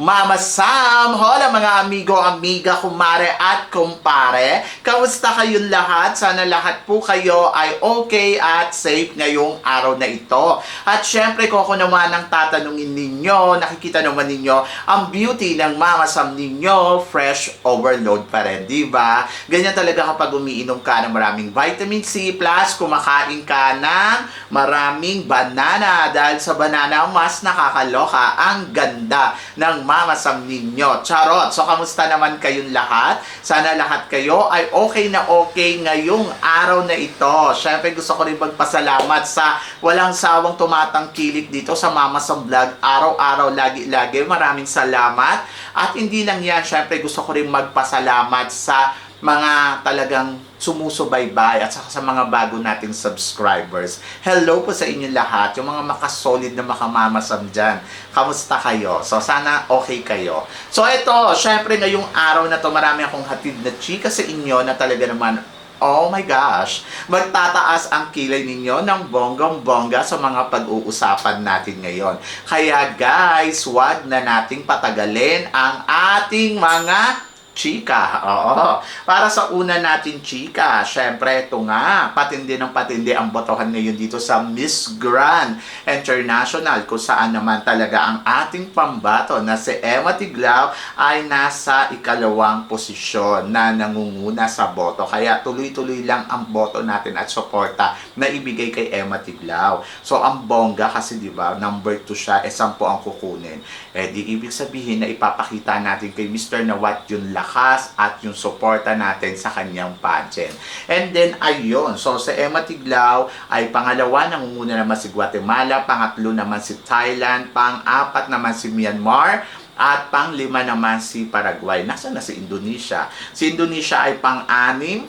Mama Sam. Hola mga amigo, amiga, kumare at kumpare. Kamusta kayong lahat? Sana lahat po kayo ay okay at safe ngayong araw na ito. At syempre kung ako naman ang tatanungin ninyo, nakikita naman ninyo ang beauty ng Mama Sam ninyo, fresh overload pa rin, di ba? Ganyan talaga kapag umiinom ka ng maraming vitamin C plus kumakain ka ng maraming banana dahil sa banana mas nakakaloka ang ganda ng Mama Sam ninyo. Charot! So, kamusta naman kayong lahat? Sana lahat kayo ay okay na okay ngayong araw na ito. Siyempre, gusto ko rin magpasalamat sa walang sawang tumatangkilik dito sa Mama Sam Vlog. Araw-araw, lagi-lagi. Maraming salamat. At hindi lang yan, siyempre gusto ko rin magpasalamat sa mga talagang sumusubaybay at saka sa mga bago nating subscribers. Hello po sa inyo lahat, yung mga makasolid na makamamasam dyan. Kamusta kayo? So, sana okay kayo. So, ito, syempre ngayong araw na to marami akong hatid na chika sa inyo na talaga naman Oh my gosh! Magtataas ang kilay ninyo ng bonggang-bongga sa mga pag-uusapan natin ngayon. Kaya guys, wag na nating patagalin ang ating mga chika. Oo. Para sa una natin chika, syempre ito nga, patindi ng patindi ang botohan ngayon dito sa Miss Grand International kung saan naman talaga ang ating pambato na si Emma Tiglao ay nasa ikalawang posisyon na nangunguna sa boto. Kaya tuloy-tuloy lang ang boto natin at suporta na ibigay kay Emma Tiglao. So ang bongga kasi di ba, number 2 siya, eh 10 ang kukunin. Eh di ibig sabihin na ipapakita natin kay Mr. Nawat yung lakas at yung suporta natin sa kanyang pageant. And then ayun, so sa Emma Tiglao ay pangalawa nangunguna naman si Guatemala, pangatlo naman si Thailand, pang-apat naman si Myanmar, at pang-lima naman si Paraguay. Nasaan na si Indonesia? Si Indonesia ay pang-anim,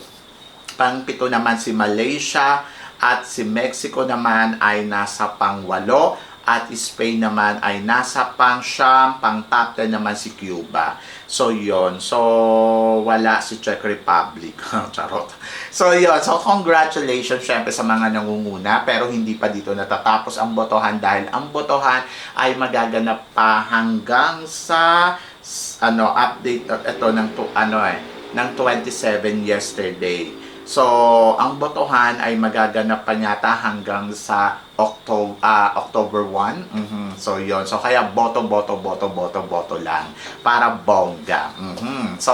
pang-pito naman si Malaysia, at si Mexico naman ay nasa pang-walo, at Spain naman ay nasa pang siyam, pang top 10 naman si Cuba. So, yon So, wala si Czech Republic. Charot. So, yon So, congratulations syempre sa mga nangunguna. Pero hindi pa dito natatapos ang botohan dahil ang botohan ay magaganap pa hanggang sa ano update ito ng to, ano eh ng 27 yesterday. So, ang botohan ay magaganap pa yata hanggang sa October, October 1. Mhm. So, yon So, kaya boto, boto, boto, boto, boto lang para bongga. Mhm. So,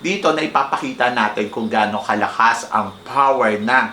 dito na ipapakita natin kung gaano kalakas ang power ng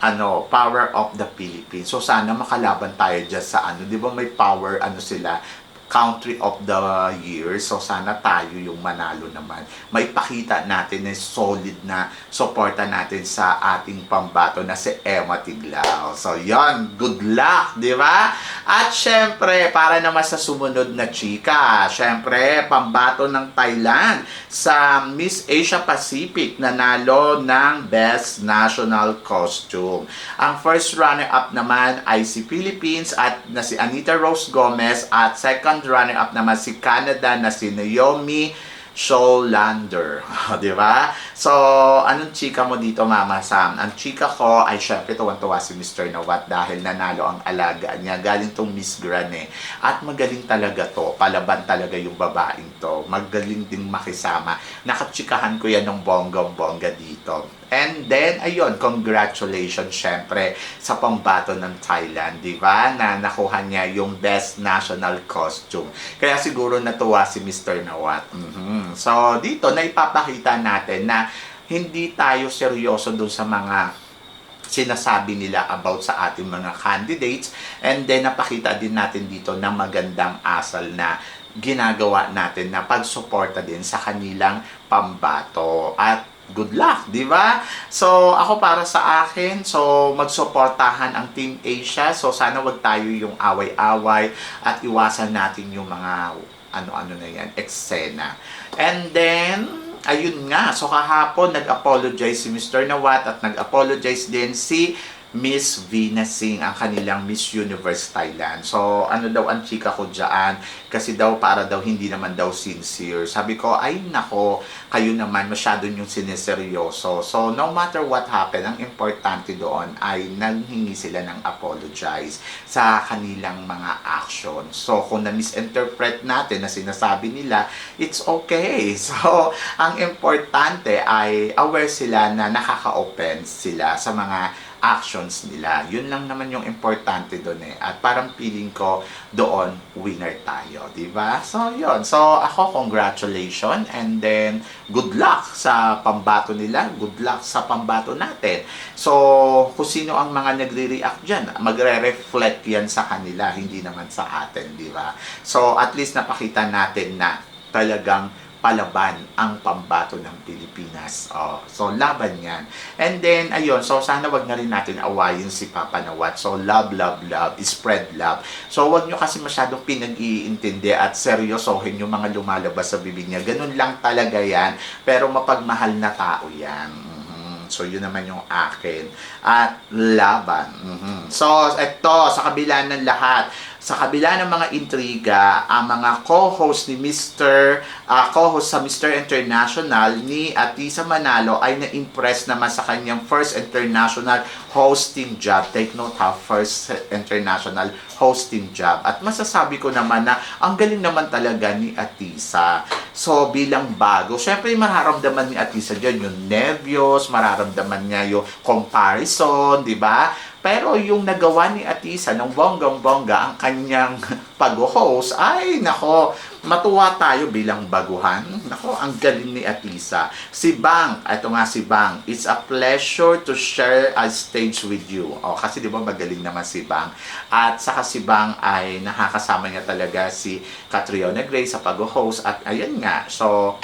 ano, power of the Philippines. So, sana makalaban tayo dyan sa ano. Di ba may power, ano sila, country of the year. So, sana tayo yung manalo naman. Maipakita natin na solid na suporta natin sa ating pambato na si Emma Tiglao. So, yon Good luck, di ba? At syempre, para naman sa sumunod na chika, syempre, pambato ng Thailand sa Miss Asia Pacific nanalo ng Best National Costume. Ang first runner-up naman ay si Philippines at na si Anita Rose Gomez at second runner-up naman si Canada na si Naomi Sholander. Di ba? So, anong chika mo dito, Mama Sam? Ang chika ko ay syempre tuwan-tuwa si Mr. Nawat dahil nanalo ang alaga niya. Galing tong Miss Gran eh. At magaling talaga to. Palaban talaga yung babaeng to. Magaling din makisama. Nakachikahan ko yan ng bonggang-bongga dito. And then, ayun, congratulations syempre sa pambato ng Thailand, di ba? Na nakuha niya yung best national costume. Kaya siguro natuwa si Mr. Nawat. Mhm. So, dito na ipapakita natin na hindi tayo seryoso dun sa mga sinasabi nila about sa ating mga candidates and then napakita din natin dito na magandang asal na ginagawa natin na pagsuporta din sa kanilang pambato at good luck, di ba? So, ako para sa akin, so magsuportahan ang Team Asia. So, sana wag tayo yung away-away at iwasan natin yung mga ano-ano na yan, eksena. And then, ayun nga, so kahapon nag-apologize si Mr. Nawat at nag-apologize din si Miss Vina Singh, ang kanilang Miss Universe Thailand. So, ano daw ang chika ko dyan? Kasi daw, para daw hindi naman daw sincere. Sabi ko, ay nako, kayo naman masyado yung siniseryoso. So, no matter what happened, ang importante doon ay nanghingi sila ng apologize sa kanilang mga actions. So, kung na-misinterpret natin na sinasabi nila, it's okay. So, ang importante ay aware sila na nakaka-offense sila sa mga actions nila. Yun lang naman yung importante doon eh. At parang feeling ko doon winner tayo, 'di ba? So, yun. So, ako congratulations and then good luck sa pambato nila. Good luck sa pambato natin. So, kung sino ang mga nagre-react diyan, magre-reflect 'yan sa kanila, hindi naman sa atin, 'di ba? So, at least napakita natin na talagang palaban ang pambato ng Pilipinas. Oh, so laban 'yan. And then ayun, so sana wag na rin natin awayin si Papa Nawat. So love, love, love, spread love. So wag nyo kasi masyadong pinag-iintindi at seryosohin yung mga lumalabas sa bibig niya. Ganun lang talaga 'yan. Pero mapagmahal na tao 'yan. Mhm. So, yun naman yung akin. At laban. Mhm. So, ito, sa kabila ng lahat, sa kabila ng mga intriga, ang mga co-host ni Mr. ah, co-host sa Mr. International ni Atisa Manalo ay na-impress naman sa kanyang first international hosting job. Take note ha, first international hosting job. At masasabi ko naman na ang galing naman talaga ni Atisa. So, bilang bago, syempre mararamdaman ni Atisa dyan yung nervyos, mararamdaman niya yung comparison, di ba? Pero yung nagawa ni Atisa ng bonggang-bongga ang kanyang pag-host, ay nako, matuwa tayo bilang baguhan. Nako, ang galing ni Atisa. Si Bang, ito nga si Bang, it's a pleasure to share a stage with you. O, kasi di ba magaling naman si Bang. At saka si Bang ay nakakasama niya talaga si Catriona Gray sa pag-host. At ayan nga, so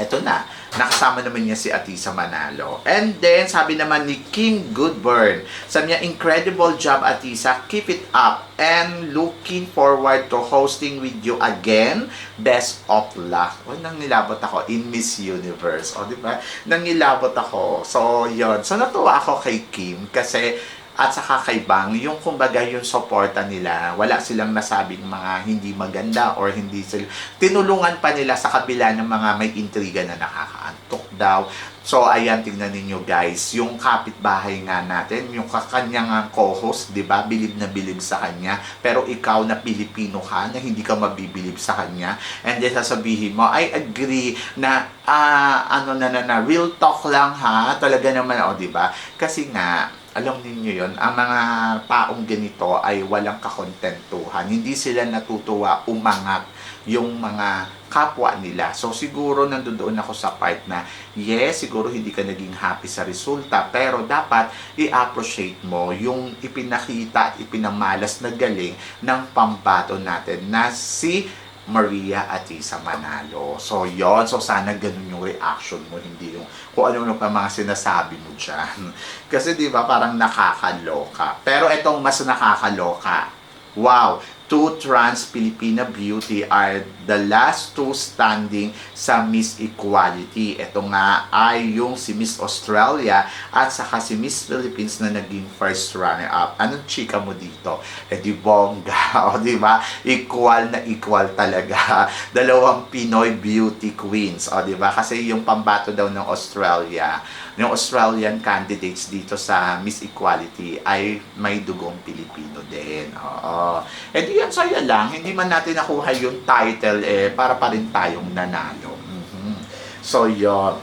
eto na, nakasama naman niya si Atisa Manalo. And then, sabi naman ni Kim Goodburn, sabi niya, incredible job Atisa, keep it up, and looking forward to hosting with you again. Best of luck. O, nangilabot ako in Miss Universe. O, di ba? Nangilabot ako. So, yon So, natuwa ako kay Kim kasi at saka kay Bang, yung kumbaga yung suporta nila, wala silang nasabing mga hindi maganda or hindi sila, tinulungan pa nila sa kabila ng mga may intriga na nakakaantok daw. So, ayan, tingnan ninyo guys, yung kapitbahay nga natin, yung kakanyang nga co-host, di ba, bilib na bilib sa kanya, pero ikaw na Pilipino ka, na hindi ka mabibilib sa kanya, and then sasabihin mo, I agree na, ah, ano na na na, real talk lang ha, talaga naman, o, di ba, kasi nga, alam ninyo yon ang mga taong ganito ay walang kakontentuhan. Hindi sila natutuwa umangat yung mga kapwa nila. So siguro nandoon ako sa part na yes, siguro hindi ka naging happy sa resulta, pero dapat i-appreciate mo yung ipinakita at ipinamalas na galing ng pambato natin na si Maria Atisa Manalo. So, yon So, sana ganun yung reaction mo, hindi yung kung ano-ano pa mga sinasabi mo dyan. Kasi, di ba, parang nakakaloka. Pero itong mas nakakaloka. Wow! Two trans Filipina beauty are the last two standing sa Miss Equality. Ito nga ay yung si Miss Australia at saka si Miss Philippines na naging first runner-up. Anong chika mo dito? Eh di bongga, o di ba? Equal na equal talaga. Dalawang Pinoy beauty queens, o di ba? Kasi yung pambato daw ng Australia, yung Australian candidates dito sa Miss Equality ay may dugong Pilipino din. Oo. Eh di yan, saya lang. Hindi man natin nakuha yung title, eh, para pa rin tayong nanalo. Mhm. So, yun.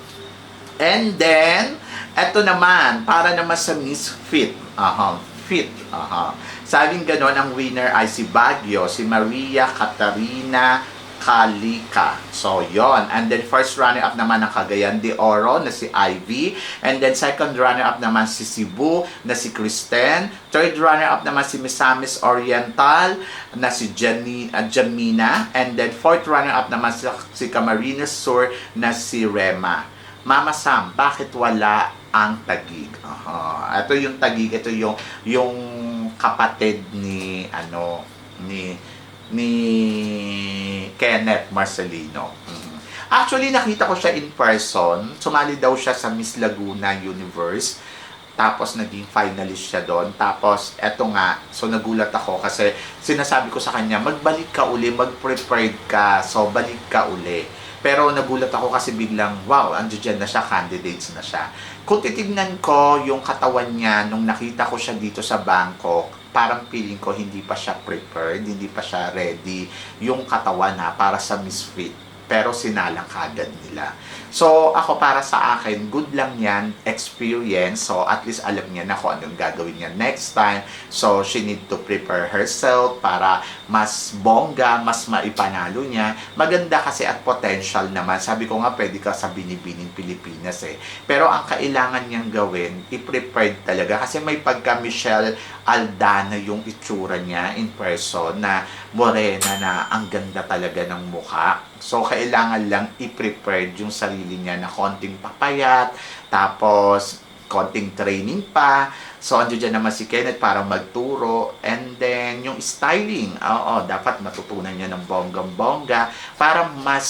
And then, eto naman, para naman sa Miss Fit. Aha, Fit. Aha. Sabing ganon, ang winner ay si Baguio, si Maria Catarina Kalika. So, yon. And then, first runner-up naman ng Cagayan de Oro na si Ivy. And then, second runner-up naman si Cebu na si Kristen. Third runner-up naman si Misamis Oriental na si Jenny, uh, Jamina. And then, fourth runner-up naman si, si Camarines Sur na si Rema. Mama Sam, bakit wala ang tagig? Aha. Ito yung tagig, ito yung yung kapatid ni ano ni ni Kenneth Marcelino. Actually, nakita ko siya in person. Sumali daw siya sa Miss Laguna Universe. Tapos naging finalist siya doon. Tapos eto nga, so nagulat ako kasi sinasabi ko sa kanya, magbalik ka uli, mag-prepared ka. So balik ka uli. Pero nagulat ako kasi biglang, wow, andyan na siya, candidates na siya. Kung titignan ko yung katawan niya nung nakita ko siya dito sa Bangkok, parang feeling ko hindi pa siya prepared, hindi pa siya ready yung katawan ha, para sa misfit. Pero sinalang kagad nila. So, ako para sa akin, good lang yan, experience. So, at least alam niya na kung anong gagawin niya next time. So, she need to prepare herself para mas bongga, mas maipanalo niya. Maganda kasi at potential naman. Sabi ko nga, pwede ka sa binibining Pilipinas eh. Pero ang kailangan niyang gawin, i-prepared talaga. Kasi may pagka Michelle Aldana yung itsura niya in person na morena na ang ganda talaga ng mukha. So, kailangan lang i-prepared yung sarili niya na konting papayat, tapos konting training pa. So, andyan dyan naman si Kenneth para magturo. And then, yung styling, oo, dapat matutunan niya ng bonggang-bongga para mas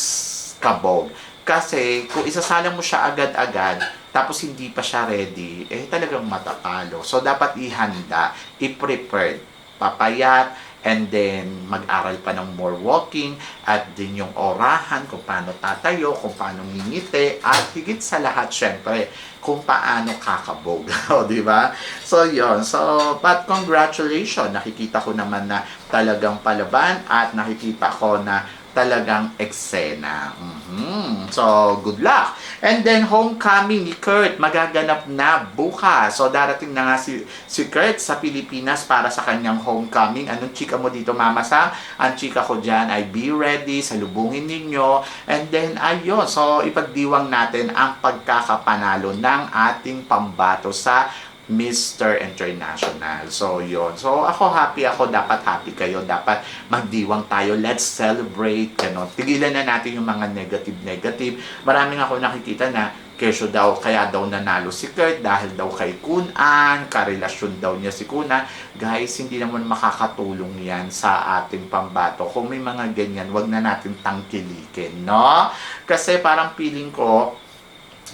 kabog. Kasi, kung isasalang mo siya agad-agad, tapos hindi pa siya ready, eh talagang matatalo. So, dapat ihanda, i-prepared, papayat, and then mag-aral pa ng more walking at din yung orahan kung paano tatayo, kung paano ngingiti at higit sa lahat syempre kung paano kakabog, di ba? So yon. So but congratulations, nakikita ko naman na talagang palaban at nakikita ko na talagang eksena. Mhm. So, good luck. And then, homecoming ni Kurt, magaganap na bukas. So, darating na nga si, si Kurt sa Pilipinas para sa kanyang homecoming. Anong chika mo dito, Mama Sam? Ang chika ko dyan ay be ready, salubungin ninyo. And then, ayun. So, ipagdiwang natin ang pagkakapanalo ng ating pambato sa Mr. International. So, yon So, ako happy ako. Dapat happy kayo. Dapat magdiwang tayo. Let's celebrate. Ganon. Tigilan na natin yung mga negative-negative. Maraming ako nakikita na kesyo daw, kaya daw nanalo si Kurt dahil daw kay Kunan, karelasyon daw niya si Kunan. Guys, hindi naman makakatulong yan sa ating pambato. Kung may mga ganyan, wag na natin tangkilikin, no? Kasi parang feeling ko,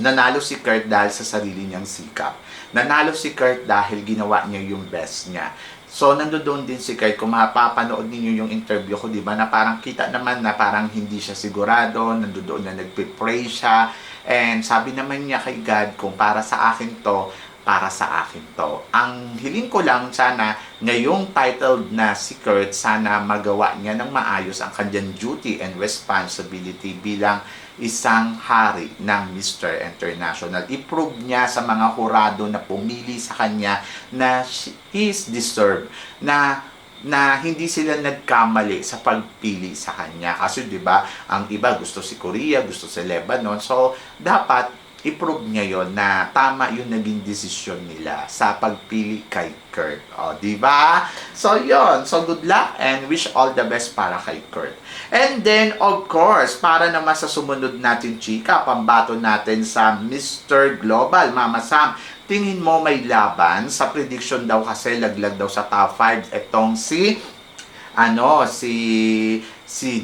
nanalo si Kurt dahil sa sarili niyang sikap. Nanalo si Kurt dahil ginawa niya yung best niya. So, nandoon din si Kurt, kung mapapanood ninyo yung interview ko, di ba, na parang kita naman na parang hindi siya sigurado, nandoon na nagpipray siya, and sabi naman niya kay God, kung para sa akin to, para sa akin to. Ang hiling ko lang sana, ngayong titled na si Kurt, sana magawa niya ng maayos ang kanyang duty and responsibility bilang isang hari ng Mr. International. I-prove niya sa mga hurado na pumili sa kanya na she- he is deserved, na na hindi sila nagkamali sa pagpili sa kanya. Kasi 'di ba, ang iba gusto si Korea, gusto si Lebanon. So, dapat i-prove niya na tama yung naging desisyon nila sa pagpili kay Kurt. O, di ba? So, yon So, good luck and wish all the best para kay Kurt. And then, of course, para naman sa sumunod natin, chika, pambato natin sa Mr. Global, Mama Sam, tingin mo may laban? Sa prediction daw kasi, laglag daw sa top 5 itong si ano, si si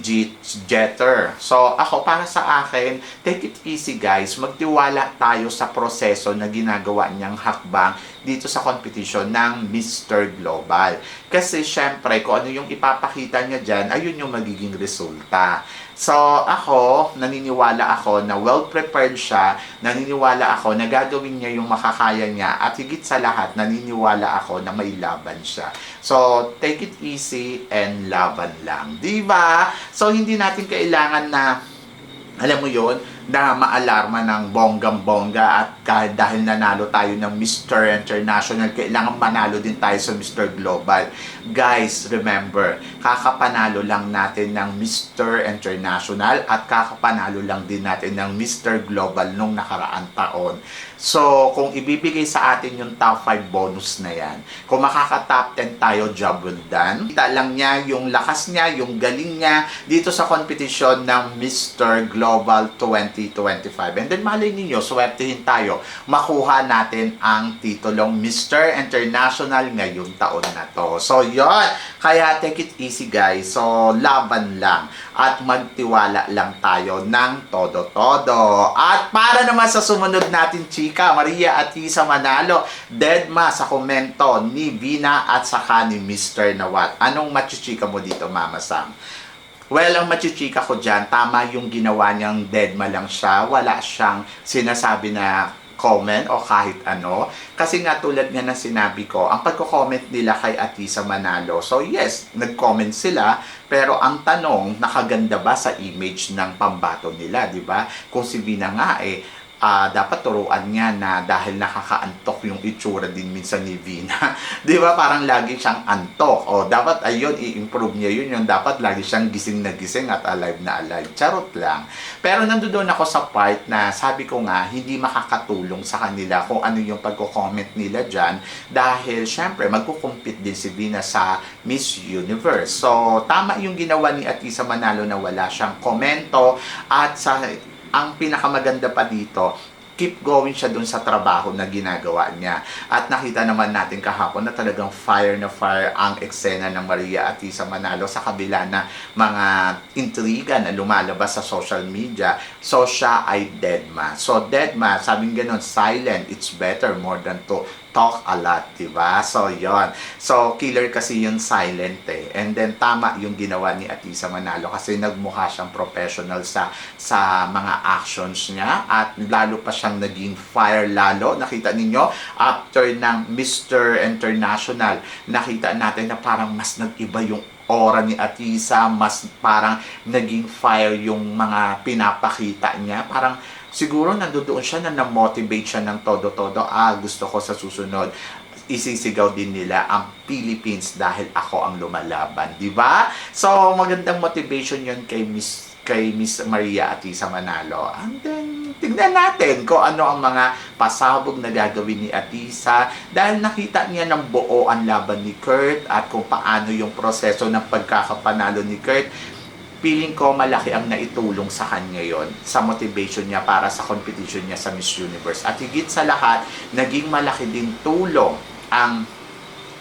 Jeter. So, ako para sa akin, take it easy guys. Magtiwala tayo sa proseso na ginagawa niyang hakbang dito sa competition ng Mr. Global. Kasi syempre, kung ano yung ipapakita niya dyan, ayun yung magiging resulta. So, ako, naniniwala ako na well-prepared siya, naniniwala ako na gagawin niya yung makakaya niya, at higit sa lahat, naniniwala ako na may laban siya. So, take it easy and laban lang. Di ba? So, hindi natin kailangan na, alam mo yon na maalarma ng bonggang-bongga at kahit dahil nanalo tayo ng Mr. International, kailangan manalo din tayo sa Mr. Global. Guys, remember, kakapanalo lang natin ng Mr. International at kakapanalo lang din natin ng Mr. Global nung nakaraang taon. So, kung ibibigay sa atin yung top 5 bonus na yan, kung makaka-top 10 tayo, job well done. Kita lang niya yung lakas niya, yung galing niya dito sa competition ng Mr. Global 20 2025. And then malay ninyo, swertihin tayo, makuha natin ang titulong Mr. International ngayong taon na to. So yon kaya take it easy guys. So laban lang at magtiwala lang tayo ng todo-todo. At para naman sa sumunod natin chika, Maria at Isa Manalo, deadma sa komento ni Vina at saka ni Mr. Nawat. Anong machichika mo dito, Mama Sam? Well, ang machichika ko dyan, tama yung ginawa niyang deadma lang siya. Wala siyang sinasabi na comment o kahit ano. Kasi nga tulad nga ng sinabi ko, ang pagko-comment nila kay Atisa Manalo. So yes, nag-comment sila, pero ang tanong, nakaganda ba sa image ng pambato nila, di ba? Kung si Vina nga eh, ah, dapat turuan niya na dahil nakakaantok yung itsura din minsan ni Vina. Di ba? Parang lagi siyang antok. O dapat ayun, i-improve niya yun. Yung dapat lagi siyang gising na gising at alive na alive. Charot lang. Pero nandoon ako sa part na sabi ko nga, hindi makakatulong sa kanila kung ano yung pagko-comment nila dyan. Dahil syempre, magkukumpit din si Vina sa Miss Universe. So, tama yung ginawa ni Atisa Manalo na wala siyang komento at sa ang pinakamaganda pa dito, keep going siya dun sa trabaho na ginagawa niya. At nakita naman natin kahapon na talagang fire na fire ang eksena ng Maria Atisa Manalo sa kabila na mga intriga na lumalabas sa social media. So siya ay deadma. So deadma, sabing ganun, silent, it's better more than to talk a lot, di ba? So, yon So, killer kasi yung silent eh. And then, tama yung ginawa ni Atisa Manalo kasi nagmukha siyang professional sa sa mga actions niya at lalo pa siyang naging fire lalo. Nakita ninyo, after ng Mr. International, nakita natin na parang mas nag-iba yung aura ni Atisa, mas parang naging fire yung mga pinapakita niya. Parang siguro nandoon siya na na-motivate siya ng todo-todo. Ah, gusto ko sa susunod isisigaw din nila ang Philippines dahil ako ang lumalaban, di ba? So, magandang motivation yon kay Miss kay Miss Maria Atisa Manalo. And then, tignan natin kung ano ang mga pasabog na gagawin ni Atisa dahil nakita niya ng buo ang laban ni Kurt at kung paano yung proseso ng pagkakapanalo ni Kurt feeling ko malaki ang naitulong sa kanya yon sa motivation niya para sa competition niya sa Miss Universe. At higit sa lahat, naging malaki din tulong ang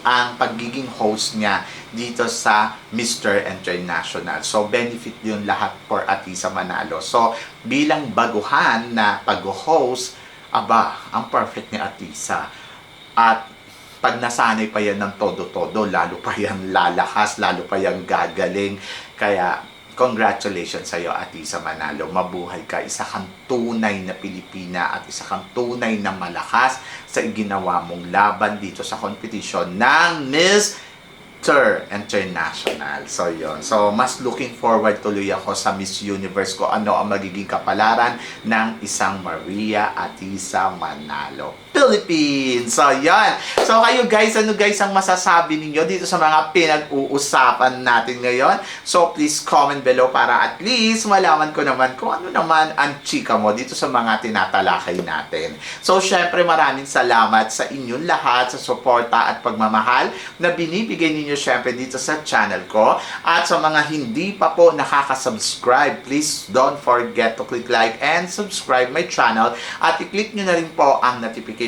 ang pagiging host niya dito sa Mr. International. So, benefit yun lahat for Atisa Manalo. So, bilang baguhan na pag-host, aba, ang perfect ni Atisa. At pag nasanay pa yan ng todo-todo, lalo pa yan lalakas, lalo pa yan gagaling. Kaya, congratulations sa iyo, Atisa Manalo. Mabuhay ka. Isa kang tunay na Pilipina at isa kang tunay na malakas sa ginawa mong laban dito sa competition ng Miss Tur International. So, yon So, mas looking forward tuloy ako sa Miss Universe ko ano ang magiging kapalaran ng isang Maria Atisa Manalo. Philippines! So, yan. So, kayo guys, ano guys ang masasabi ninyo dito sa mga pinag-uusapan natin ngayon? So, please comment below para at least malaman ko naman kung ano naman ang chika mo dito sa mga tinatalakay natin. So, syempre maraming salamat sa inyong lahat sa suporta at pagmamahal na binibigay ninyo syempre dito sa channel ko. At sa mga hindi pa po nakaka-subscribe, please don't forget to click like and subscribe my channel at i-click nyo na rin po ang notification